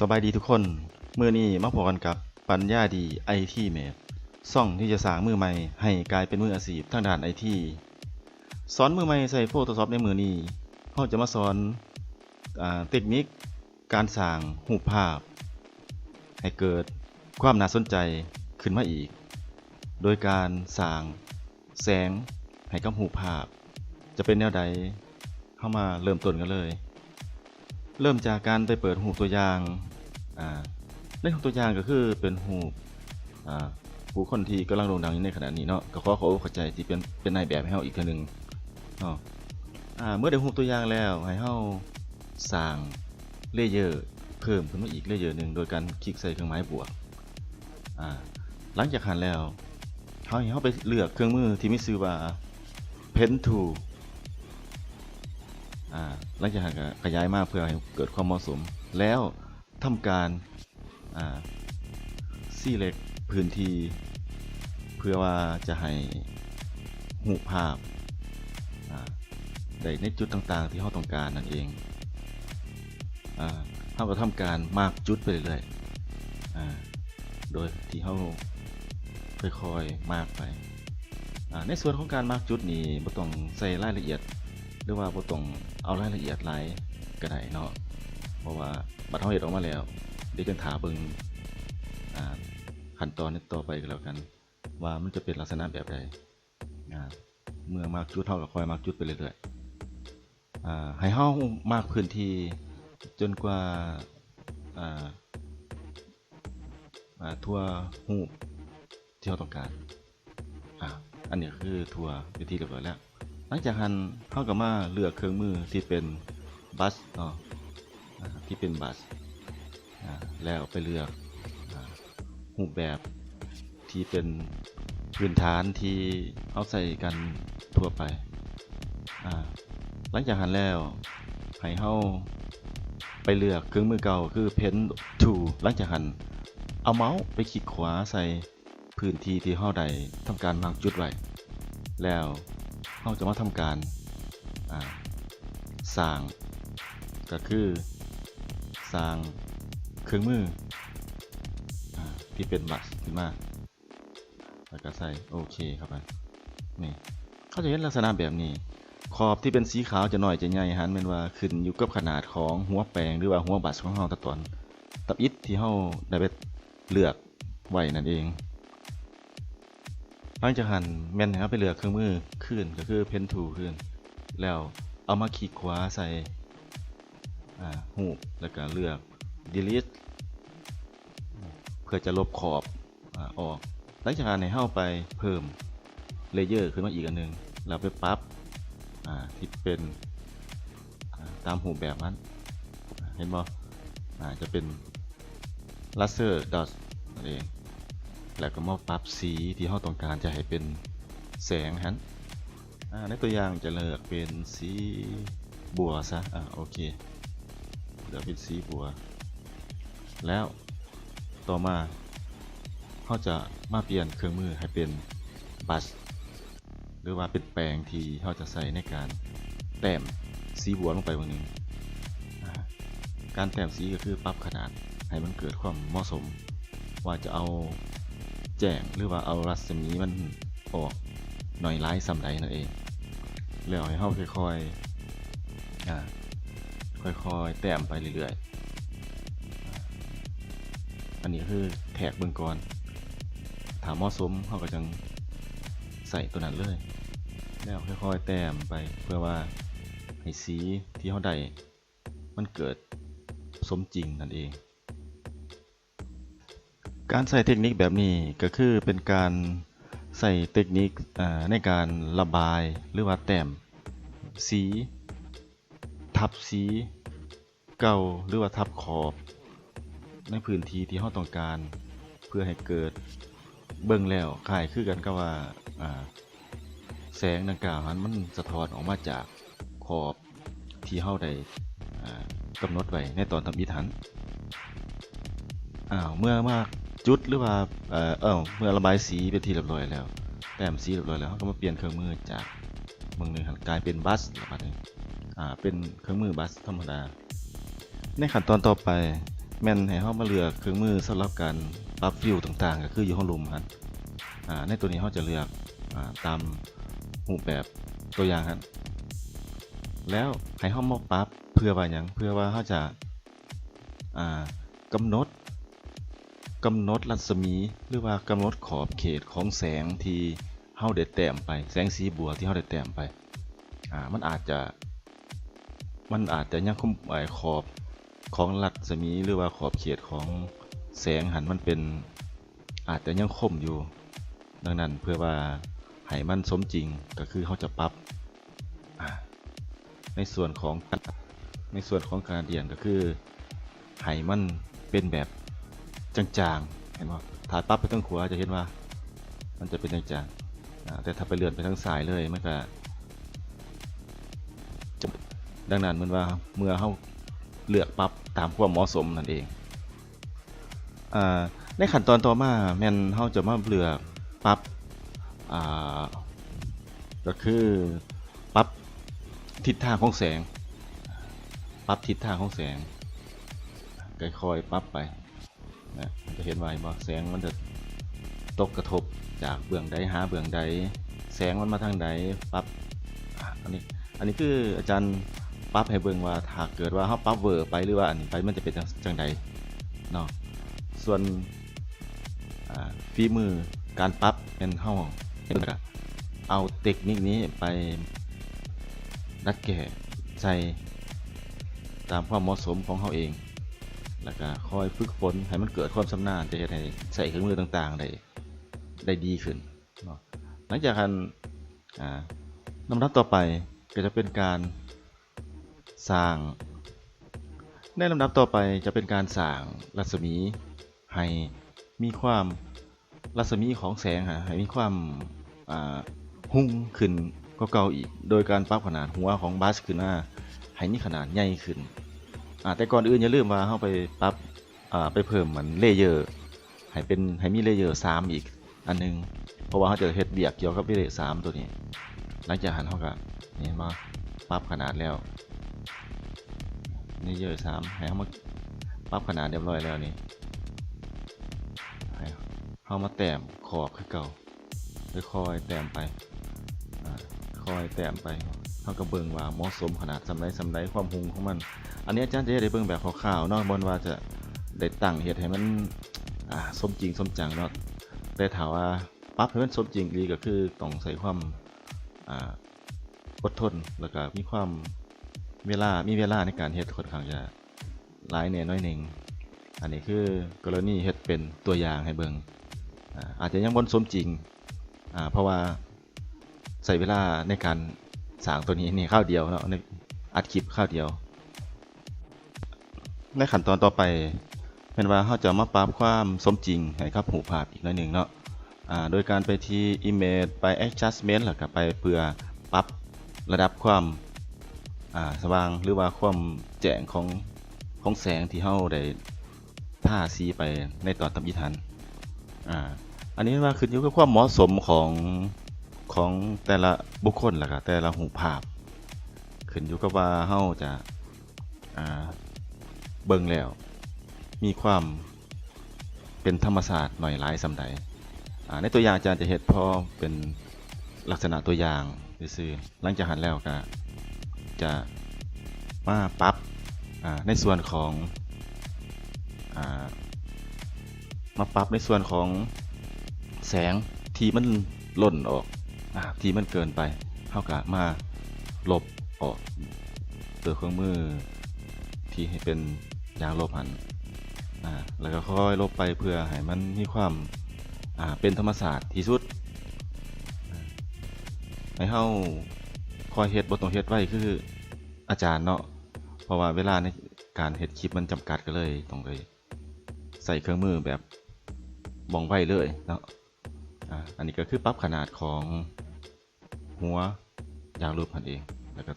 สบายดีทุกคนเมื่อนี้มาพบกันกับปัญญาดีไอทีเมดซ่องที่จะสร้างมือใหม่ให้กลายเป็นมืออาชีพทางด้านไอทีสอนมือใหม่ใส่ Photoshop ในมือนี้เราจะมาสอนอาเทคนิคการสร้างรูภาพ ให้เกิดความน่าสนใจขึ้นมาอีก โดยการสร้างแสงให้กับรูภาพ จะเป็นแนวใดเข้ามาเริ่มต้นกันเลย เริ่มจากการไปเปิดหูตัวอย่างอ่าในหูตัวอย่างก็คือเป็นหูปอ่าผู้คนที่กำลังโด่งดังอยู่ในขณะนี้เนาะก็ขอขอเข้าใจที่เป็นเป็นนายแบบให้เฮาอีกเทื่อหนึงเนาะอ่าเมื่อได้หูตัวอย่างแล้วให้เฮาสร้างเลเยอร์เพิ่มขึ้นมาอีกเลเยอร์หนึ่งโดยการคลิกใส่เครื่องหมายบวกหลังจากหันแล้วเฮาให้เฮาไปเลือกเครื่องมือที่มีชื่อว่า Pen Tool อ่าหลังจากนั้นก็ขยายมากเพื่อให้เกิดความเหมาะสม แล้วทำการอ่าซีเล็กพื้นที่ เพื่อว่าจะให้หูภาพาได้ในจุดต่างๆ ที่เราต้องการนั่นเองเราก็ทำการมากจุดไปเรื่อยๆโดยที่เราค่อยๆมากไป ในส่วนของการมากจุดนี้บ่ต้องใส่รายละเอียด หรือว่าบ่ต้องเอารายละเอียดหลายก็ได้เนาะเพราะว่าบัตรเฮาเฮ็ดออกมาแล้วเดี๋ยวจังถาเบิ่งอ่าขั้นตอนนี้ต่อไปก็แล้วกัน ว่ามันจะเป็นลักษณะแบบใดอ่าเมื่อมากจุดเฮาก็ค่อยมากจุดไปเรื่อยๆอ่าให้เฮามากพื้นที่จนกว่าอ่าทั่วรูปที่เราต้องการอ่าอันนี้คือทั่วไปนที่เรียบร้อยแล้ว หลังจากนั้นเข้าก็มาเลือกเครื่องมือที่เป็นบัสเนาะที่เป็นบัสแล้วไปเลือกอ่ารูปแบบที่เป็นพื้นฐานที่เขาใส่กันทั่วไปหลังจากนั้นแล้วให้เข้าไปเลือกเครื่องมือเก่าคือ Pen t o หลังจากนั้นเอาเมาส์ไปคลิกขวาใส่พื้นที่ที่เขาได้ทำการวางจุดไว้แล้ว เราจะมาทำการสร้างก็คือสร้างเครื่องมืออที่เป็นบัตรขึ้นมาแล้วก็ใส่โอเคเข้าไปนี่เขาจะเห็นลักษณะแบบนี้ ขอบที่เป็นสีขาวจะหน้อยจะใหญ่หันเป็นว่าขึ้นอยู่กับขนาดของหัวแปลงหรือว่าหัวบัตรของเราตะตอนตับอิฐที่เราได้ไปเลือกไว้นั่นเอง หลังจากหันแม่นนะครับไปเหลือเครื่องมือขึ้นก็คือเพนทูขึ้น แล้วเอามาคลิกขวาใส่หูแล้วก็เลือก delete เพื่อจะลบขอบอออก หลังจากนั้นให้เข้าไปเพิ่มเลเยอร์ขึ้นมาอีกอันหนึงแล้วไปปรั๊บที่เป็นตามหูแบบนั้น เห็นบ่จะเป็น laser dot นั่นเอง แล้วก็มาปรับสีที่เราต้องการจะให้เป็นแสงฮันในตัวอย่างจะเลือกเป็นสีบัวซะอ่าโอเคเลือกเป็นสีบัว แล้วต่อมาเขาจะมาเปลี่ยนเครื่องมือให้เป็นบัสหรือว่าเป็นแปรงที่เขาจะใส่ในการแต้มสีบัวลงไปวันนึงการแต้มสีก็คือปรับขนาดให้มันเกิดความเหมาะสม ว่าจะเอา แจ้งหรือว่าเอารัศมีมันออกหน่อยร้ายสำใดนั่นเองแล้วให้เขาค่อยๆอ่าค่อยๆแต้มไปเรื่อยๆ อันนี้คือแท็กเบื้องก่อนถามเหมาะสมเขาก็จังใส่ตัวนั้นเลย แล้วค่อยๆแต้มไปเพื่อว่าให้สีที่เขาได้มันเกิดสมจริงนั่นเอง การใส่เทคนิคแบบนี้ก็คือเป็นการใส่เทคนิคในการระบายหรือว่าแต้มสี ทับสี เก่าหรือว่าทับขอบ ในพื้นที่ที่เราต้องการเพื่อให้เกิดเบิ่งแล้วคล้ายคือกันกับว่าแสงดังกล่าวนั้นมันสะท้อนออกมาจากขอบที่เราได้กำหนดไว้ในตอนทำอิฐหันอ้าวเมื่อมาก จุดหรือว่าเอ่อเออเมื่อระบายสีเป็นที่เรียบร้อยแล้วแต้มสีเรียบร้อยแล้วเขาก็มาเปลี่ยนเครื่องมือจากเมืองหนึ่งครับกลายเป็นบัสแล้วบัดนี้อ่าเป็นเครื่องมือบัสธรรมดา ในขั้นตอนต่อไปแม่นให้เฮามาเลือกเครื่องมือสำหรับการปรับฟิวต่างๆ ก็คืออยู่ห้องลุมครับอ่าในตัวนี้เฮาจะเลือกอ่าตามรูปแบบตัวอย่างครับแล้วให้เฮามาปรับเพื่อว่าหยังเพื่อว่าเฮาจะอ่ากำหนด กำหนดรัศมี หรือว่ากำหนดขอบเขตของแสงที่เฮาได้แต้มไป แสงสีบัวที่เฮาได้แต้มไปอ่ามันอาจจะ มันอาจจะยังคุมไอขอบของรัศมีหรือว่าขอบเขตของแสงหันมันเป็นอาจจะยังคมอยู่ ดังนั้นเพื่อว่าให้มันสมจริงก็คือเขาจะปรับอ่าในส่วนของในส่วนของการเรียนก็คือให้มันเป็นแบบ จางๆ เห็นบ่ถ้ายปรับไปทางขวาจะเห็นว่า มันจะเป็นจางๆแต่ถ้าไปเลื่อนไปทางซ้ายเลยมันก็ดังนั้นมันว่าเมื่อเขาเลือกปรับตามความเหมาะสมนั่นเองอในขั้นตอนต่อมาแม่นเขาจะมาเลือกปรับก็คือปรับทิศทางของแสงปรับทิศทางของแสงค่อยๆปรับไป นะมันจะเห็นว่าเห็นบ่แสงมันจะตกกระทบจากเบื้องใดหาเบื้องใด แสงมันมาทางใดปรับอะอันนี้อันนี้คืออาจารย์ปรับให้เบิ่งว่าถ้าเกิดว่าเฮาปรับเวอร์ไปหรือว่าอันนี้ไปมันจะเป็นจังใดเนาะส่วนฝีมือการปรับเป็นเฮาเฮ็ดก็เอาเทคนิคนี้ไปดัดแก้ใส่ตามความเหมาะสมของเฮาเอง แล้วก็คอยฝึกฝนให้มันเกิดความชำนาญจะเฮ็ดให้ใส่เครื่องมือต่างๆได้ได้ดีขึ้นนาะหลังจากนั้นลำดับต่อไปก็จะเป็นการสร้าง ในลำดับต่อไปจะเป็นการสร้างรัศมีให้มีความรัศมีของแสงฮะให้มีความหุ่งขึ้นกว่าเก่าอีก โดยการปรับขนาดหัวของบัสขึ้นมาให้มีขนาดใหญ่ขึ้น อ่าแต่ก่อนอื่นอย่าลืมว่าเราไปปรับอ่าไปเพิ่มเหมือนเลเยอร์ให้เป็นให้มีเลเยอร์3อีกอันหนึงเพราะว่าเขาจะเฮ็ดเบียกเกี่ยวกับเลเยอร์3ตัวนี้ หลังจากหันเขาก็นี่มาปรับขนาดแล้วนี่เยอะสามให้เขามาปรับขนาดเรียบร้อยแล้วนี่ให้เขามาแต้มขอบคือเก่าค่อยๆแต้มไปค่อยแต้มไปเขาก็เบิงว่าเหมาะสมขนาดสำไรสำไรความหุงของมัน อันนี้อาจารย์จะได้เบิ่งแบบคร่าวๆเนาะบนว่าจะได้ตั้งเฮ็ดให้มันอ่าสมจริงสมจังเนาะแต่ถามว่าปรับให้มันสมจริงดีก็คือต้องใส่ความอ่าอดทนแล้วก็มีความเวลา มีเวลาในการเฮ็ดค่อนข้างจะหลายแน่น้อยหนึ่งอันนี้คือกรณีเฮ็ดเป็นตัวอย่างให้เบิ่งอาอาจจะยังบ่สมจริงเพราะว่าใส่เวลาในการสางตัวนี้นี่ข้าวเดียวเนาะในอัดคลิปข้าวเดียว ในขั้นตอนต่อไปเป็นว่าเราจะมาปรับความสมจริงให้กับหูภาพอีกหน่อยหนึ่งเนาะอ่าโดยการไปที่ Image ไป Adjustment แล้วก็ไปเพื่อปรับระดับความอ่าสว่างหรือว่าความแจ้งของของแสงที่เฮาได้ท่าสีไปในตอนทำอิฐานอ่าอันนี้ว่าขึ้นอยู่กับความเหมาะสมของของแต่ละบุคคลแหละครับแต่ละหูภาพ ขึ้นอยู่กับว่าเฮาจะอ่า เบิ่งแล้ว มีความเป็นธรรมศาสตร์หน่อยหลายสำใดในตัวอย่างอาจารย์จะเห็ดพอเป็นลักษณะตัวอย่างซื่อหลังจากหันแล้วก็จะมาปรับในส่วนของอมาปรับในส่วนของแสงที่มันล่นออกอที่มันเกินไปเท่ากับมาลบออกตัวเครื่องมือที่ให้เป็น ยางลบหันอ่าแล้วก็ค่อยลบไปเพื่อให้มันมีความอ่าเป็นธรรมศาสตร์ที่สุดให้เฮาคอยเฮ็ดบ่ต้องเฮ็ดไว้คืออาจารย์เนาะเพราะว่าเวลาในการเฮ็ดคลิปมันจำกัดก็เลยต้องเลยใส่เครื่องมือแบบบ่องไว้เลยเนาะอ่าอันนี้ก็คือปรับขนาดของหัวยางรูปพันเองแล้วก็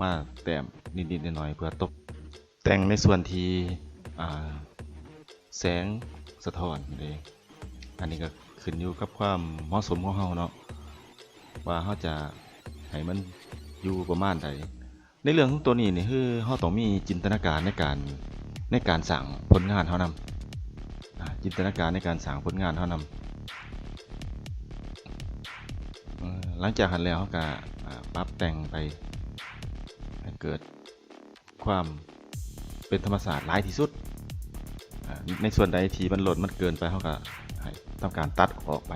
มาแต้มนิดๆหน่อยๆเพื่อตก แต่งในส่วนที่แสงสะท้อนเองอันนี้ก็ขึ้นอยู่กับความเหมาะสมของเฮาเนาะว่าเฮาจะให้มันอยู่ประมาณใดในเรื่องของตัวนี้นี่คือเฮาต้องมีจินตนาการในการในการสั่งผลงานเท่านำอ่าจินตนาการในการสั่งผลงานเท่านำเอ่อหลังจากหันแล้วเขาก็ปรับแต่งไปให้เกิดความ เป็นธรรมศาสตร์หลายที่สุด ในส่วนใดที่มันหล่นมันเกินไปเขาก็ให้ทำการตัดออกไป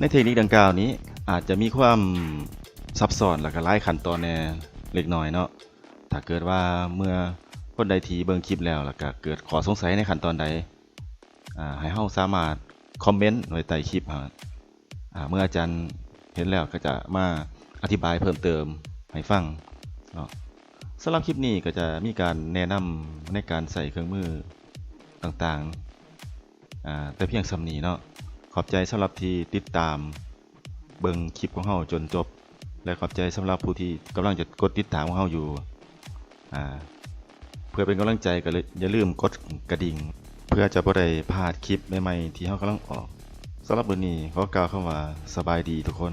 ในเทคนิคดังกล่าวนี้อาจจะมีความซับซ้อนและก็หลายขั้นตอนแน่เล็กน้อยเนาะ ถ้าเกิดว่าเมื่อคนใดทีเบิ่งคลิปแล้วแล้วก็เกิดขอสงสัยในขั้นตอนใดอ่าให้เฮาสามารถคอมเมนต์ไว้ใต้คลิปครับอ่าเมื่ออาจารย์เห็นแล้วก็จะมาอธิบายเพิ่มเติมให้ฟังเนาะ สำหรับคลิปนี้ก็จะมีการแนะนำในการใส่เครื่องมือต่างๆ แต่เพียงสำนีเนาะ ขอบใจสำหรับที่ติดตามเบิ่งคลิปของเฮาจนจบ และขอบใจสำหรับผู้ที่กำลังจะกดติดตามของเฮาอยู่เพื่อเป็นกำลังใจก็เลยอย่าลืมกดกระดิ่ง เพื่อจะบ่ได้พลาดคลิปใหม่ๆที่เฮากำลังออกสำหรับวันนี้ขอกล่าวคำว่าสบายดีทุกคน